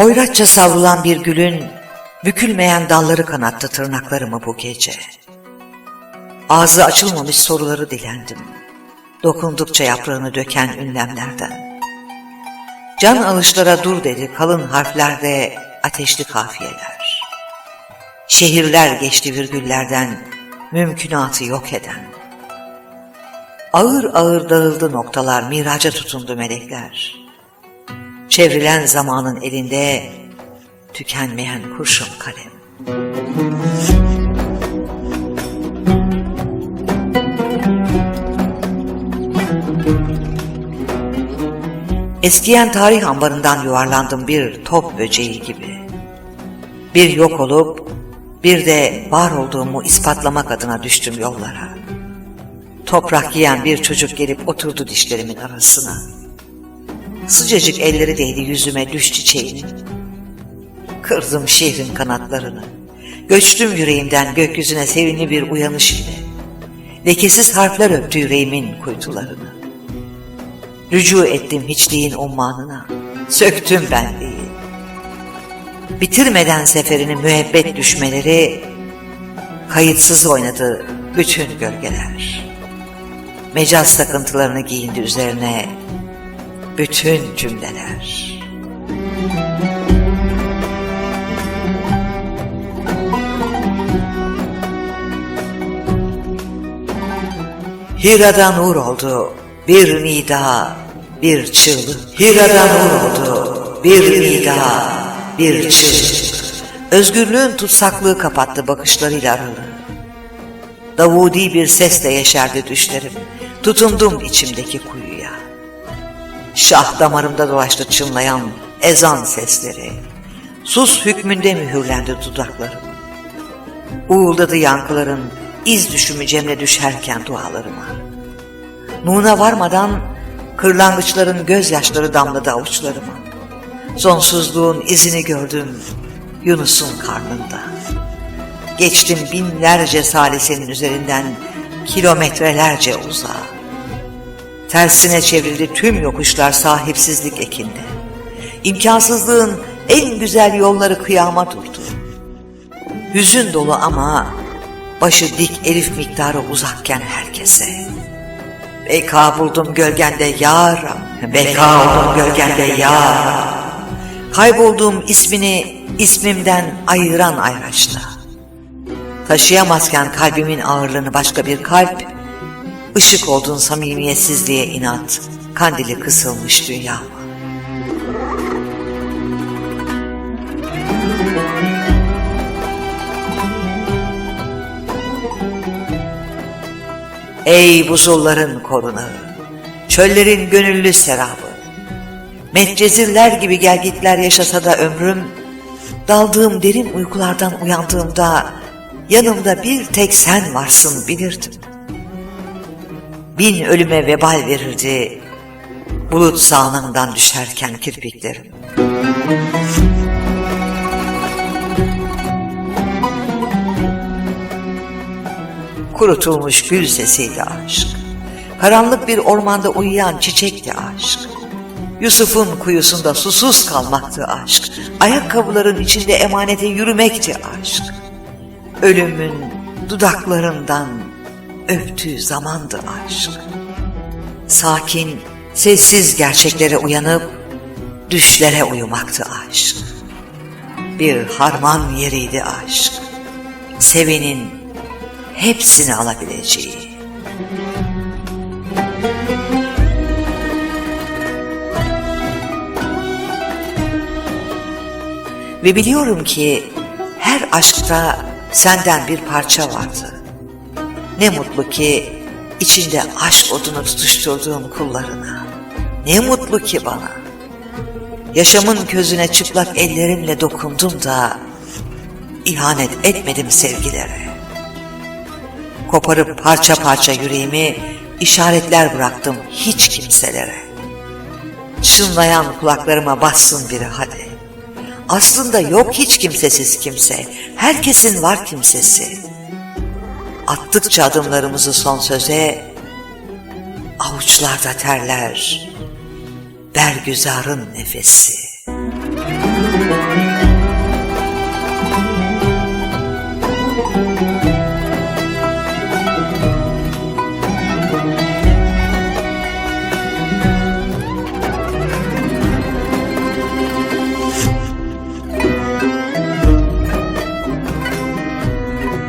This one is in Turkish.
Hoyratça savrulan bir gülün bükülmeyen dalları kanattı tırnaklarımı bu gece. Ağzı açılmamış soruları dilendim. Dokundukça yaprağını döken ünlemlerden. Can alışlara dur dedi kalın harflerde ateşli kafiyeler. Şehirler geçti virgüllerden mümkünatı yok eden. Ağır ağır dağıldı noktalar, miraca tutundu melekler. Çevrilen zamanın elinde tükenmeyen kurşun kalem. Eskiyen tarih ambarından yuvarlandım bir top böceği gibi. Bir yok olup bir de var olduğumu ispatlamak adına düştüm yollara. Toprak yiyen bir çocuk gelip oturdu dişlerimin arasına. Sıcacık elleri değdi yüzüme düş çiçeğinin. Kırdım şehrin kanatlarını. Göçtüm yüreğimden gökyüzüne sevimli bir uyanış ile. Lekesiz harfler öptü yüreğimin kuytularını. Rücu ettim hiçliğin ummanına. Söktüm benliği. Bitirmeden seferini müebbet düşmeleri kayıtsız oynadı bütün gölgeler. Mecaz takıntılarını giyindi üzerine bütün cümleler. Hira'da nur oldu bir nida, bir çığlık. Hira'da nur oldu bir nida, bir çığlık. Özgürlüğün tutsaklığı kapattı bakışlarıyla aralığı. Davudi bir sesle yeşerdi düşlerim. Tutundum içimdeki kuyuya. Şah damarımda dolaştı çınlayan ezan sesleri. Sus hükmünde mühürlendi dudaklarım. Uğuldadı yankıların iz düşümü cemre düşerken dualarıma. Nuna varmadan kırlangıçların gözyaşları damladı avuçlarıma. Sonsuzluğun izini gördüm Yunus'un karnında. Geçtim binlerce salisenin üzerinden kilometrelerce uzağa. Tersine çevrildi tüm yokuşlar sahipsizlik ekinde. İmkansızlığın en güzel yolları kıyama durdu. Hüzün dolu ama başı dik elif miktarı uzakken herkese. Beka buldum gölgende yar, beka oldum gölgende yar. Kaybolduğum ismini ismimden ayıran ayraçta. Taşıyamazken kalbimin ağırlığını başka bir kalp, ışık oldun samimiyetsizliğe inat, kandili kısılmış dünya. Ey buzulların korunağı, çöllerin gönüllü serabı, Medcezirler gibi gelgitler yaşasa da ömrüm, daldığım derin uykulardan uyandığımda yanımda bir tek sen varsın bilirdim. Bin ölüme vebal verirdi bulut sağanından düşerken kirpiklerim. Kurutulmuş gül sesiydi aşk. Karanlık bir ormanda uyuyan çiçekti aşk. Yusuf'un kuyusunda susuz kalmaktı aşk. Ayakkabıların içinde emanete yürümekti aşk. Ölümün dudaklarından öptüğü zamandı aşk. Sakin, sessiz gerçeklere uyanıp düşlere uyumaktı aşk. Bir harman yeriydi aşk. Sevenin hepsini alabileceği. Ve biliyorum ki her aşkta senden bir parça vardı. Ne mutlu ki içinde aşk odunu tutuşturduğum kullarına. Ne mutlu ki bana. Yaşamın közüne çıplak ellerimle dokundum da ihanet etmedim sevgilere. Koparıp parça parça yüreğimi işaretler bıraktım hiç kimselere. Çınlayan kulaklarıma bassın biri hadi. Aslında yok hiç kimsesiz kimse. Herkesin var kimsesi. Attıkça adımlarımızı son söze, avuçlarda terler, bergüzarın nefesi. Müzik